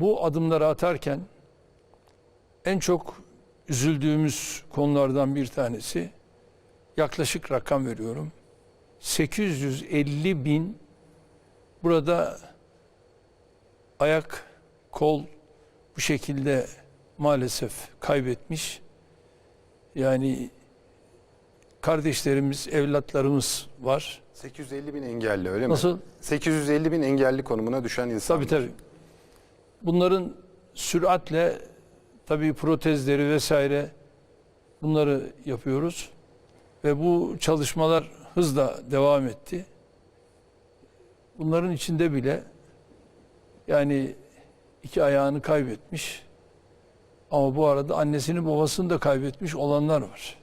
bu adımları atarken en çok üzüldüğümüz konulardan bir tanesi yaklaşık rakam veriyorum. 850 bin burada ayak, kol bu şekilde maalesef kaybetmiş. Yani kardeşlerimiz, evlatlarımız var. 850 bin engelli öyle mi? Nasıl? 850 bin engelli konumuna düşen insan. Tabii tabii. Bunların süratle tabii protezleri vesaire bunları yapıyoruz. Ve bu çalışmalar hızla devam etti. Bunların içinde bile yani iki ayağını kaybetmiş ama bu arada annesini babasını da kaybetmiş olanlar var.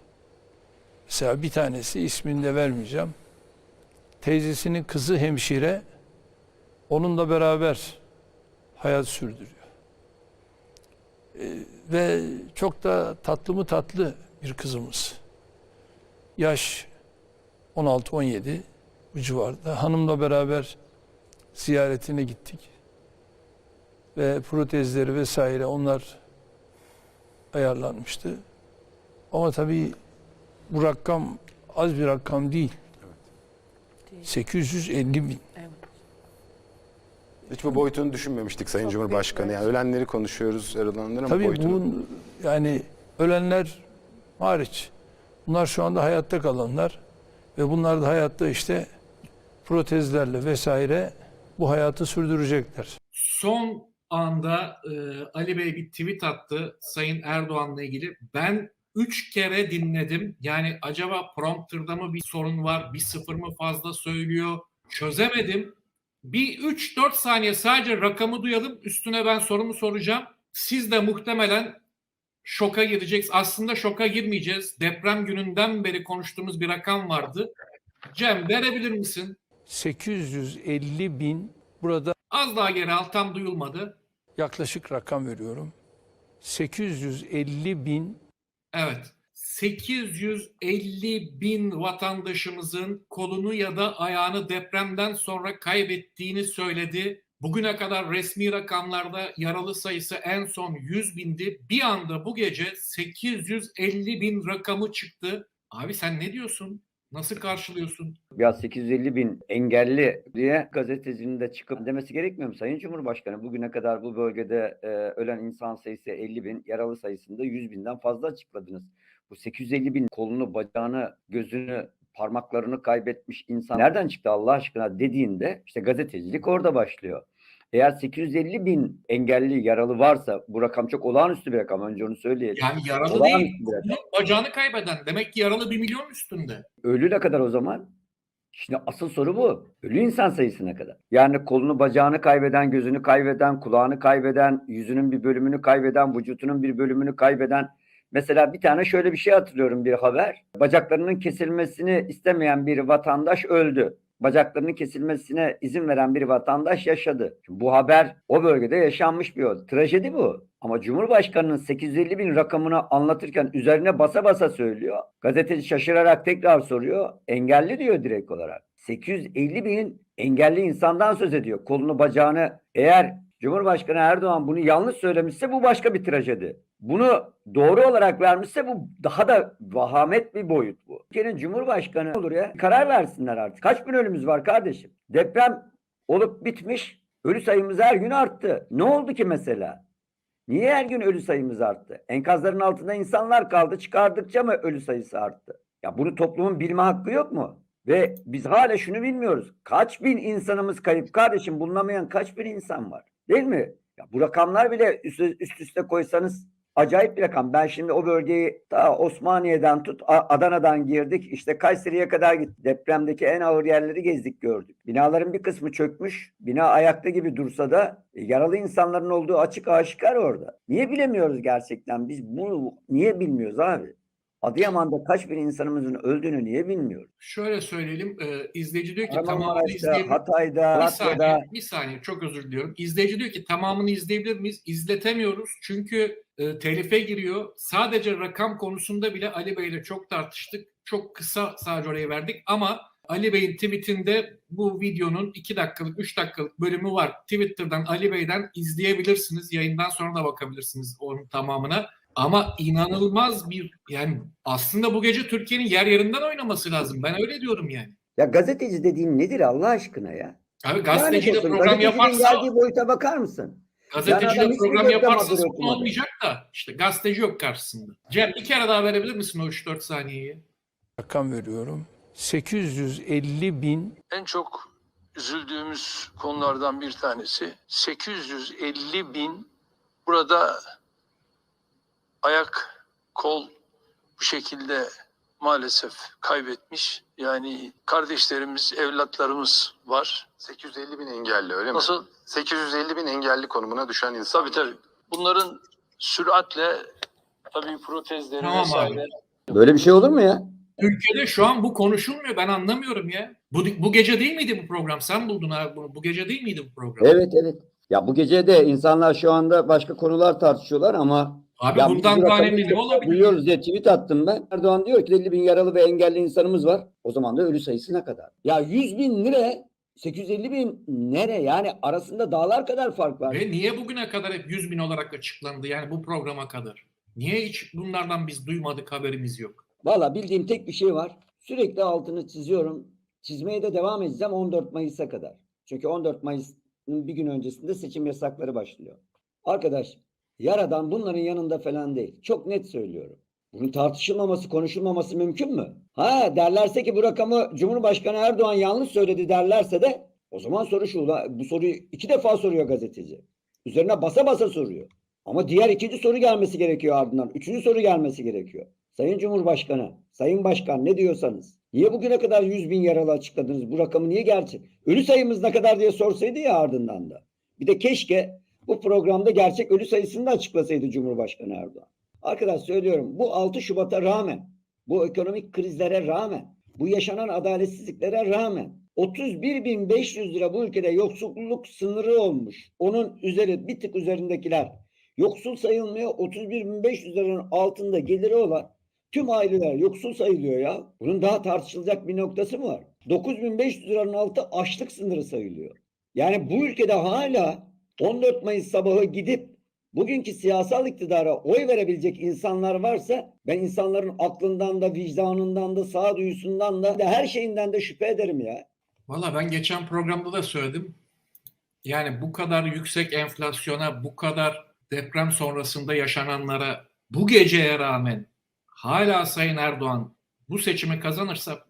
Mesela bir tanesi ismini de vermeyeceğim. Teyzesinin kızı hemşire onunla beraber hayat sürdürüyor. Ee, ve çok da tatlı mı tatlı bir kızımız. Yaş 16-17 bu civarda. Hanımla beraber ziyaretine gittik. Ve protezleri vesaire onlar ayarlanmıştı. Ama tabii bu rakam az bir rakam değil. 850 bin. Hiç bu boyutunu düşünmemiştik Sayın Cumhurbaşkanı. Yani ölenleri konuşuyoruz, yaralananların Tabii boyutunu. bunun yani ölenler hariç. Bunlar şu anda hayatta kalanlar ve bunlar da hayatta işte protezlerle vesaire bu hayatı sürdürecekler. Son anda e, Ali Bey bir tweet attı Sayın Erdoğan'la ilgili. Ben üç kere dinledim. Yani acaba prompterda mı bir sorun var? Bir sıfır mı fazla söylüyor? Çözemedim. Bir 3-4 saniye sadece rakamı duyalım. Üstüne ben sorumu soracağım. Siz de muhtemelen şoka gireceksiniz. Aslında şoka girmeyeceğiz. Deprem gününden beri konuştuğumuz bir rakam vardı. Cem verebilir misin? 850 bin burada Az daha geri al tam duyulmadı. yaklaşık rakam veriyorum. 850 bin Evet. 850 bin vatandaşımızın kolunu ya da ayağını depremden sonra kaybettiğini söyledi. Bugüne kadar resmi rakamlarda yaralı sayısı en son 100 bindi. Bir anda bu gece 850 bin rakamı çıktı. Abi sen ne diyorsun? Nasıl karşılıyorsun? Ya 850 bin engelli diye gazetecinin çıkıp demesi gerekmiyor mu Sayın Cumhurbaşkanı? Bugüne kadar bu bölgede e, ölen insan sayısı 50 bin, yaralı sayısında 100 binden fazla açıkladınız. Bu 850 bin kolunu, bacağını, gözünü, parmaklarını kaybetmiş insan nereden çıktı Allah aşkına dediğinde işte gazetecilik orada başlıyor. Eğer 850 bin engelli, yaralı varsa bu rakam çok olağanüstü bir rakam. Önce onu söyleyelim. Yani yaralı değil, Olağanüstü kolunu, bacağını kaybeden. Demek ki yaralı bir milyon üstünde. Ölü ne kadar o zaman? Şimdi asıl soru bu. Ölü insan sayısı ne kadar? Yani kolunu bacağını kaybeden, gözünü kaybeden, kulağını kaybeden, yüzünün bir bölümünü kaybeden, vücutunun bir bölümünü kaybeden. Mesela bir tane şöyle bir şey hatırlıyorum bir haber. Bacaklarının kesilmesini istemeyen bir vatandaş öldü. Bacaklarının kesilmesine izin veren bir vatandaş yaşadı. Şimdi bu haber o bölgede yaşanmış bir olay. Trajedi bu. Ama Cumhurbaşkanı'nın 850 bin rakamını anlatırken üzerine basa basa söylüyor. Gazeteci şaşırarak tekrar soruyor. Engelli diyor direkt olarak. 850 bin engelli insandan söz ediyor. Kolunu bacağını eğer Cumhurbaşkanı Erdoğan bunu yanlış söylemişse bu başka bir trajedi. Bunu doğru olarak vermişse bu daha da vahamet bir boyut bu. Ülkenin Cumhurbaşkanı olur ya karar versinler artık. Kaç bin ölümümüz var kardeşim? Deprem olup bitmiş. Ölü sayımız her gün arttı. Ne oldu ki mesela? Niye her gün ölü sayımız arttı? Enkazların altında insanlar kaldı. Çıkardıkça mı ölü sayısı arttı? Ya bunu toplumun bilme hakkı yok mu? Ve biz hala şunu bilmiyoruz. Kaç bin insanımız kayıp kardeşim bulunamayan kaç bin insan var? Değil mi? Ya bu rakamlar bile üst, üst üste koysanız acayip bir rakam. Ben şimdi o bölgeyi ta Osmaniye'den tut Adana'dan girdik. işte Kayseri'ye kadar gittik. Depremdeki en ağır yerleri gezdik gördük. Binaların bir kısmı çökmüş. Bina ayakta gibi dursa da e, yaralı insanların olduğu açık aşikar orada. Niye bilemiyoruz gerçekten? Biz bunu niye bilmiyoruz abi? Adıyaman'da kaç bin insanımızın öldüğünü niye bilmiyoruz? Şöyle söyleyelim. E, izleyici diyor ki tamamını izleyebilir Hatay'da, Bir saniye, bir saniye çok özür diliyorum. İzleyici diyor ki tamamını izleyebilir miyiz? İzletemiyoruz çünkü e, telife giriyor. Sadece rakam konusunda bile Ali Bey ile çok tartıştık. Çok kısa sadece oraya verdik ama Ali Bey'in tweetinde bu videonun 2 dakikalık 3 dakikalık bölümü var. Twitter'dan Ali Bey'den izleyebilirsiniz. Yayından sonra da bakabilirsiniz onun tamamına. Ama inanılmaz bir yani aslında bu gece Türkiye'nin yer yerinden oynaması lazım. Ben öyle diyorum yani. Ya gazeteci dediğin nedir Allah aşkına ya? Abi gazeteciyle olsun, program gazetecinin yaparsa geldiği boyuta bakar mısın? adam hiçbir program yaparsa sorun olmayacak da işte gazeteci yok karşısında. Cem bir kere daha verebilir misin o 3-4 saniyeyi? rakam veriyorum. 850 bin en çok üzüldüğümüz konulardan bir tanesi 850 bin burada ayak kol bu şekilde maalesef kaybetmiş. Yani kardeşlerimiz, evlatlarımız var. 850 bin engelli öyle mi? Nasıl? 850 bin engelli konumuna düşen insan. Tabii tabii. Bunların süratle tabii protezleri Tamam vesaire. abi. Böyle bir şey olur mu ya? Ülkede şu an bu konuşulmuyor. Ben anlamıyorum ya. Bu, bu gece değil miydi bu program? Sen buldun abi bunu. Bu gece değil miydi bu program? Evet evet. Ya bu gece de insanlar şu anda başka konular tartışıyorlar ama Abi ya bundan daha önemli ne olabilir? Duyuyoruz diye tweet attım ben. Erdoğan diyor ki 50 bin yaralı ve engelli insanımız var. O zaman da ölü sayısı ne kadar? Ya 100 bin lira 850 bin nere? Yani arasında dağlar kadar fark var. Ve niye bugüne kadar hep 100 bin olarak açıklandı? Yani bu programa kadar. Niye hiç bunlardan biz duymadık haberimiz yok? Valla bildiğim tek bir şey var. Sürekli altını çiziyorum. Çizmeye de devam edeceğim 14 Mayıs'a kadar. Çünkü 14 Mayıs'ın bir gün öncesinde seçim yasakları başlıyor. Arkadaş yaradan bunların yanında falan değil. Çok net söylüyorum. Bunun tartışılmaması, konuşulmaması mümkün mü? Ha derlerse ki bu rakamı Cumhurbaşkanı Erdoğan yanlış söyledi derlerse de o zaman soru şu. Bu soruyu iki defa soruyor gazeteci. Üzerine basa basa soruyor. Ama diğer ikinci soru gelmesi gerekiyor ardından. Üçüncü soru gelmesi gerekiyor. Sayın Cumhurbaşkanı, Sayın Başkan ne diyorsanız. Niye bugüne kadar 100 bin yaralı açıkladınız? Bu rakamı niye gerçek? Ölü sayımız ne kadar diye sorsaydı ya ardından da. Bir de keşke bu programda gerçek ölü sayısını da açıklasaydı Cumhurbaşkanı Erdoğan. Arkadaş söylüyorum bu 6 Şubat'a rağmen, bu ekonomik krizlere rağmen, bu yaşanan adaletsizliklere rağmen 31.500 lira bu ülkede yoksulluk sınırı olmuş. Onun üzeri bir tık üzerindekiler yoksul sayılmıyor. 31.500 liranın altında geliri olan tüm aileler yoksul sayılıyor ya. Bunun daha tartışılacak bir noktası mı var? 9.500 liranın altı açlık sınırı sayılıyor. Yani bu ülkede hala 14 Mayıs sabahı gidip bugünkü siyasal iktidara oy verebilecek insanlar varsa ben insanların aklından da vicdanından da sağduyusundan da her şeyinden de şüphe ederim ya. Valla ben geçen programda da söyledim. Yani bu kadar yüksek enflasyona, bu kadar deprem sonrasında yaşananlara bu geceye rağmen hala Sayın Erdoğan bu seçimi kazanırsa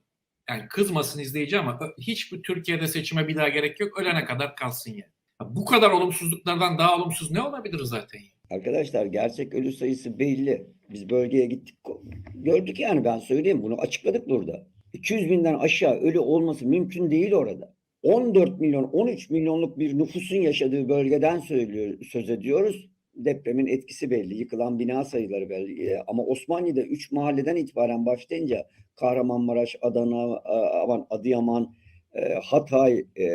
yani kızmasın izleyici ama hiçbir Türkiye'de seçime bir daha gerek yok. Ölene kadar kalsın yani. Bu kadar olumsuzluklardan daha olumsuz ne olabilir zaten? Arkadaşlar gerçek ölü sayısı belli. Biz bölgeye gittik. Gördük yani ben söyleyeyim bunu açıkladık burada. 200 binden aşağı ölü olması mümkün değil orada. 14 milyon 13 milyonluk bir nüfusun yaşadığı bölgeden söylüyor, söz ediyoruz. Depremin etkisi belli. Yıkılan bina sayıları belli. E, Ama Osmanlı'da 3 mahalleden itibaren başlayınca Kahramanmaraş, Adana, aman Adıyaman, e, Hatay, e,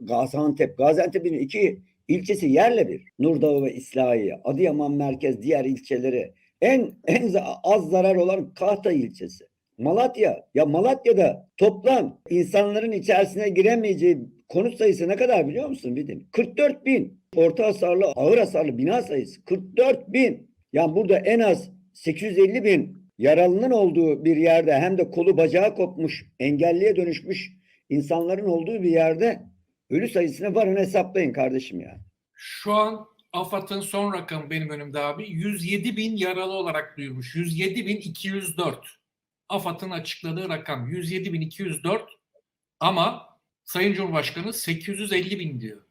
Gaziantep. Gaziantep'in iki ilçesi yerle bir. Nurdağı ve İslahiye, Adıyaman merkez, diğer ilçeleri. En en az zarar olan Kahtay ilçesi. Malatya. Ya Malatya'da toplam insanların içerisine giremeyeceği konut sayısı ne kadar biliyor musun Bidim? 44 bin. Orta hasarlı, ağır hasarlı bina sayısı 44 bin. Yani burada en az 850 bin yaralının olduğu bir yerde hem de kolu bacağı kopmuş, engelliye dönüşmüş insanların olduğu bir yerde ölü sayısını varın hesaplayın kardeşim ya. Şu an AFAD'ın son rakamı benim önümde abi. 107 bin yaralı olarak duyurmuş. 107 bin 204. AFAD'ın açıkladığı rakam 107 bin 204 ama Sayın Cumhurbaşkanı 850 bin diyor.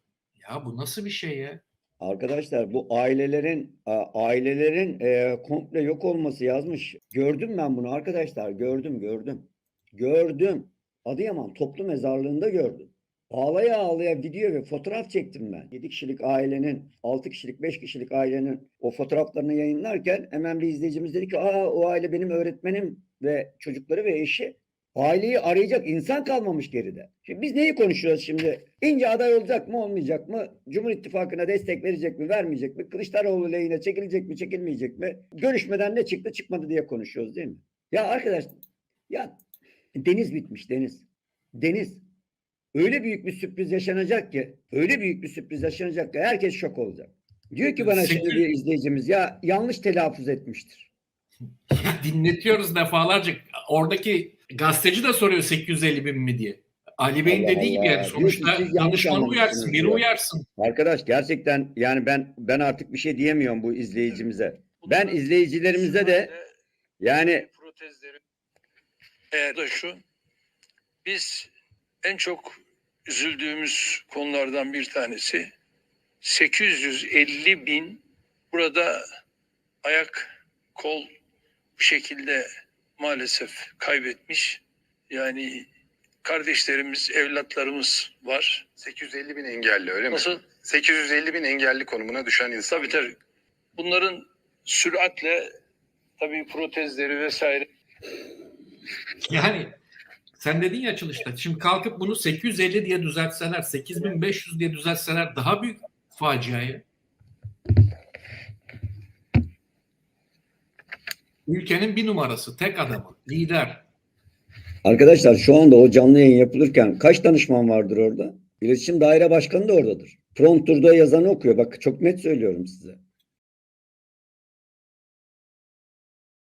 Ya bu nasıl bir şey ya? Arkadaşlar bu ailelerin ailelerin e, komple yok olması yazmış. Gördüm ben bunu arkadaşlar. Gördüm gördüm. Gördüm. Adıyaman toplu mezarlığında gördüm. Ağlaya ağlaya video ve fotoğraf çektim ben. 7 kişilik ailenin, 6 kişilik, 5 kişilik ailenin o fotoğraflarını yayınlarken hemen bir izleyicimiz dedi ki Aa, o aile benim öğretmenim ve çocukları ve eşi. Aileyi arayacak insan kalmamış geride. Şimdi biz neyi konuşuyoruz şimdi? İnce aday olacak mı olmayacak mı? Cumhur İttifakı'na destek verecek mi vermeyecek mi? Kılıçdaroğlu lehine çekilecek mi çekilmeyecek mi? Görüşmeden ne çıktı çıkmadı diye konuşuyoruz değil mi? Ya arkadaş ya deniz bitmiş deniz. Deniz. Öyle büyük bir sürpriz yaşanacak ki, öyle büyük bir sürpriz yaşanacak ki herkes şok olacak. Diyor ki bana şimdi bir izleyicimiz ya yanlış telaffuz etmiştir. Dinletiyoruz defalarca. Oradaki gazeteci de soruyor 850 bin mi diye. Ali Bey'in Allah dediği gibi Allah. yani sonuçta danışmanı uyarsın, biri diyor. uyarsın. Arkadaş gerçekten yani ben ben artık bir şey diyemiyorum bu izleyicimize. Ben izleyicilerimize de yani protezleri eğer da şu biz en çok üzüldüğümüz konulardan bir tanesi 850 bin burada ayak kol bu şekilde maalesef kaybetmiş. Yani kardeşlerimiz, evlatlarımız var. 850 bin engelli öyle mi? Nasıl? 850 bin engelli konumuna düşen insan. Tabii tabii. Bunların süratle tabii protezleri vesaire Yani sen dedin ya açılışta. Şimdi kalkıp bunu 850 diye düzeltseler, 8500 diye düzeltseler daha büyük faciayı. Ülkenin bir numarası, tek adamı, lider. arkadaşlar şu anda o canlı yayın yapılırken kaç danışman vardır orada? İletişim Daire Başkanı da oradadır. Prompter'da yazanı okuyor. Bak çok net söylüyorum size.